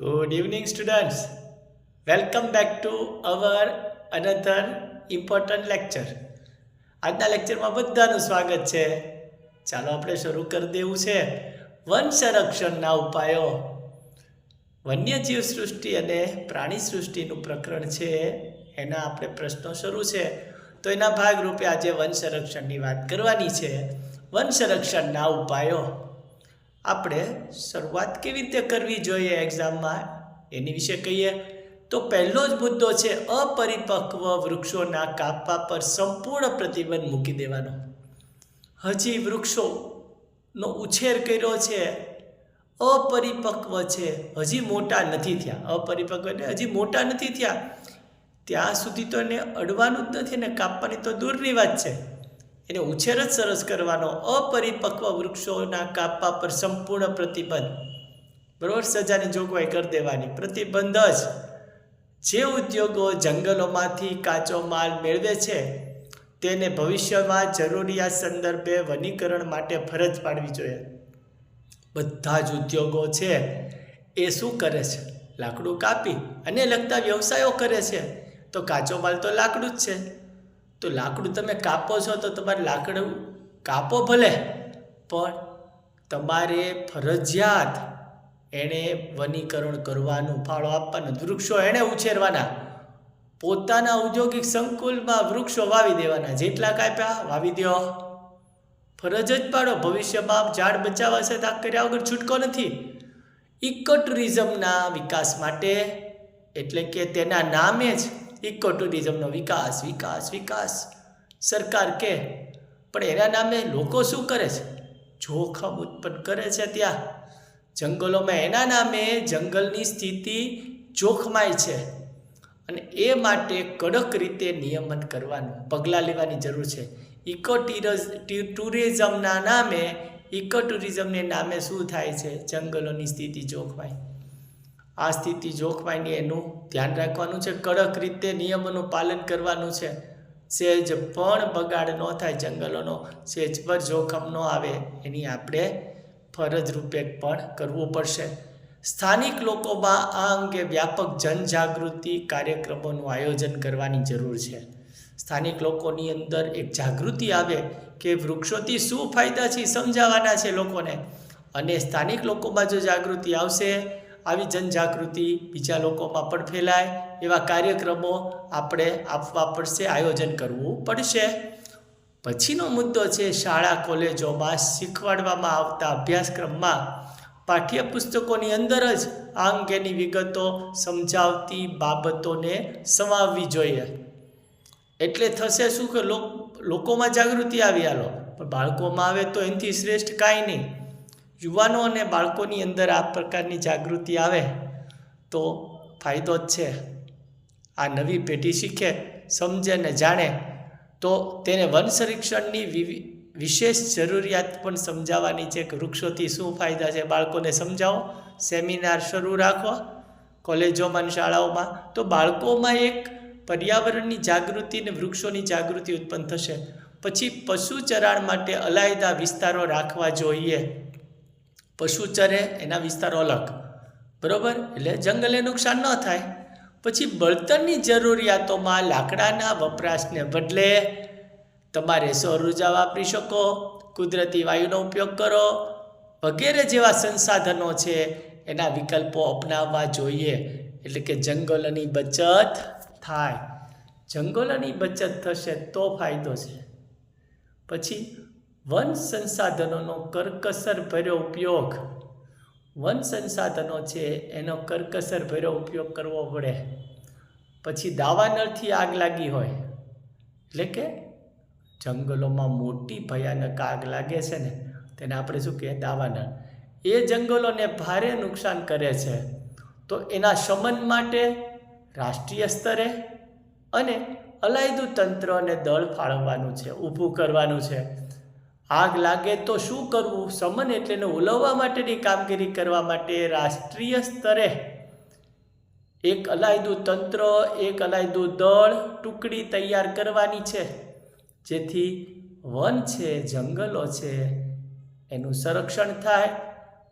Good evening, students. Welcome back to our another important lecture. આજના લેક્ચરમાં બધાનું સ્વાગત છે. ચાલો આપણે શરૂ કરી દેવું છે. વન સંરક્ષણના ઉપાયો. વન્યજીવ સૃષ્ટિ અને પ્રાણી સૃષ્ટિનું પ્રકરણ છે. એના આપણે પ્રશ્નો શરૂ છે. તો એના ભાગરૂપે આજે વન સંરક્ષણની વાત કરવાની છે. વન સંરક્ષણના ઉપાયો. આપણે શરૂઆત કેવી રીતે કરવી જોઈએ એક્ઝામમાં એની વિશે કહીએ. તો પહેલો જ મુદ્દો છે અપરિપક્વ વૃક્ષોના કાપવા પર સંપૂર્ણ પ્રતિબંધ મૂકી દેવાનો. હજી વૃક્ષોનો ઉછેર કર્યો છે. અપરિપક્વ છે. હજી મોટા નથી થયા. અપરિપક્વ એટલે હજી મોટા નથી થયા. ત્યાં સુધી તો એને અડવાનું જ નથી ને કાપવાની તો દૂરની વાત છે. એને ઉછેર જ સરસ કરવાનો, અપરિપક્વ વૃક્ષોના કાપવા પર સંપૂર્ણ પ્રતિબંધ. બરોબર, સજાની જોગવાઈ કરી દેવાની. પ્રતિબંધ જ. જે ઉદ્યોગો જંગલોમાંથી કાચો માલ મેળવે છે, તેને ભવિષ્યમાં જરૂરિયાત સંદર્ભે વનીકરણ માટે ફરજ પાડવી જોઈએ. બધા જ ઉદ્યોગો છે, એ શું કરે છે? લાકડું કાપી અને લગતા વ્યવસાયો કરે છે. તો કાચો માલ તો લાકડું જ છે. તો લાકડું તમે કાપો છો તો તમારે લાકડું કાપો ભલે, પણ તમારે ફરજિયાત એણે વનીકરણ કરવાનું, ફાળો આપવાનો, વૃક્ષો એણે ઉછેરવાના. પોતાના ઔદ્યોગિક સંકુલમાં વૃક્ષો વાવી દેવાના, જેટલા કાપ્યા વાવી દો. ફરજ જ પાડો, ભવિષ્યમાં ઝાડ બચાવવા છે તાક કર્યા વગર છૂટકો નથી. ઇકો વિકાસ માટે, એટલે કે તેના નામે જ ઇકો ટુરિઝમનો વિકાસ વિકાસ વિકાસ. સરકાર કે, પણ એના નામે લોકો શું કરે છે? જોખમ ઉત્પન્ન કરે છે ત્યાં. જંગલોમાં એના નામે જંગલની સ્થિતિ જોખમાય છે. અને એ માટે કડક રીતે નિયમન કરવાનું, પગલાં લેવાની જરૂર છે. ઇકો ટુરિઝમના નામે, ઇકો ટુરિઝમને નામે શું થાય છે? જંગલોની સ્થિતિ જોખમાય. આ સ્થિતિ જોખમાયની એનું ધ્યાન રાખવાનું છે. કડક રીતે નિયમોનું પાલન કરવાનું છે. સહેજ પણ બગાડ ન થાય, જંગલોનો સહેજ પર જોખમ ન આવે, એની આપણે ફરજ રૂપે પણ કરવું પડશે. સ્થાનિક લોકોમાં આ અંગે વ્યાપક જનજાગૃતિ કાર્યક્રમોનું આયોજન કરવાની જરૂર છે. સ્થાનિક લોકોની અંદર એક જાગૃતિ આવે કે વૃક્ષોથી શું ફાયદા છે સમજાવવાના છે લોકોને. અને સ્થાનિક લોકોમાં જો જાગૃતિ આવશે આવી જનજાગૃતિ બીજા લોકોમાં પણ ફેલાય. એવા કાર્યક્રમો આપણે આપવા પડશે, આયોજન કરવું પડશે. પછીનો મુદ્દો છે, શાળા, કોલેજોમાં શીખવાડવામાં આવતા અભ્યાસક્રમમાં પાઠ્યપુસ્તકોની અંદર જ આ અંગેની વિગતો સમજાવતી બાબતોને સમાવવી જોઈએ. એટલે થશે શું કે લોકોમાં જાગૃતિ આવી આલો. પણ બાળકોમાં આવે તો એનાથી શ્રેષ્ઠ કાંઈ નહીં. યુવાનો અને બાળકોની અંદર આ પ્રકારની જાગૃતિ આવે, તો ફાયદો જ છે. આ નવી પેઢી શીખે, સમજે ને જાણે, તો તેને વન સંરક્ષણની વિશેષ જરૂરિયાત પણ સમજાવવાની છે કે વૃક્ષોથી શું ફાયદા છે. બાળકોને સમજાવો, સેમિનાર શરૂ રાખો, કોલેજોમાં શાળાઓમાં, તો બાળકોમાં એક પર્યાવરણની જાગૃતિ અને વૃક્ષોની જાગૃતિ ઉત્પન્ન થશે. પછી પશુ ચરાણ માટે અલાયદા વિસ્તારો રાખવા જોઈએ. પશુ ચરે, એના વિસ્તારો અલગ. બરાબર? એટલે જંગલને નુકસાન ન થાય. પછી બળતણની જરૂરિયાતોમાં લાકડાના વપરાશને બદલે તમારે સૌર ઊર્જા વાપરી શકો, કુદરતી વાયુનો ઉપયોગ કરો, વગેરે જેવા સંસાધનો છે એના વિકલ્પો અપનાવવા જોઈએ. એટલે કે જંગલોની બચત થાય. જંગલોની બચત થશે તો ફાયદો છે. પછી વન સંસાધનોનો કરકસર ભર્યો ઉપયોગ. વન સંસાધનો છે, એનો કરકસર ભર્યો ઉપયોગ કરવો પડે. પછી દાવાનળથી આગ લાગી હોય. એટલે કે જંગલોમાં મોટી ભયાનક આગ લાગે છે ને, તેને આપણે શું કહીએ? દાવાનળ. એ જંગલોને ભારે નુકસાન કરે છે. તો એના શમન માટે રાષ્ટ્રીય સ્તરે અને અલાયદું તંત્ર અને દળ ફાળવવાનું છે, ઊભું કરવાનું છે. આગ લાગે તો શું કરવું? સમન એટલે એને ઓલવવા માટેની કામગીરી કરવા માટે રાષ્ટ્રીય સ્તરે એક અલાયદું તંત્ર, એક અલાયદું દળ ટુકડી તૈયાર કરવાની છે. જેથી વન છે, જંગલો છે, એનું સંરક્ષણ થાય,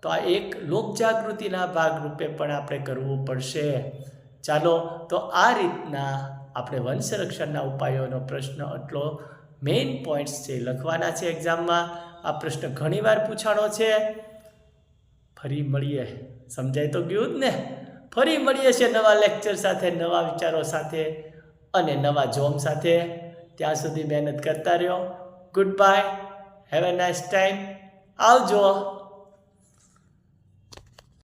તો આ એક લોકજાગૃતિના ભાગરૂપે પણ આપણે કરવું પડશે. ચાલો, તો આ રીતના આપણે વન સંરક્ષણના ઉપાયોનો પ્રશ્ન એટલો મેઇન પોઈન્ટ્સ છે લખવાના છે એક્ઝામમાં આ પ્રશ્ન ઘણીવાર પૂછાણો છે. ફરી મળીએ. સમજાય તો ગયું જ ને? ફરી મળીએ છીએ નવા લેક્ચર સાથે, નવા વિચારો સાથે અને નવા જોમ સાથે. ત્યાં સુધી મહેનત કરતા રહ્યો. Good bye have a nice time આવજો.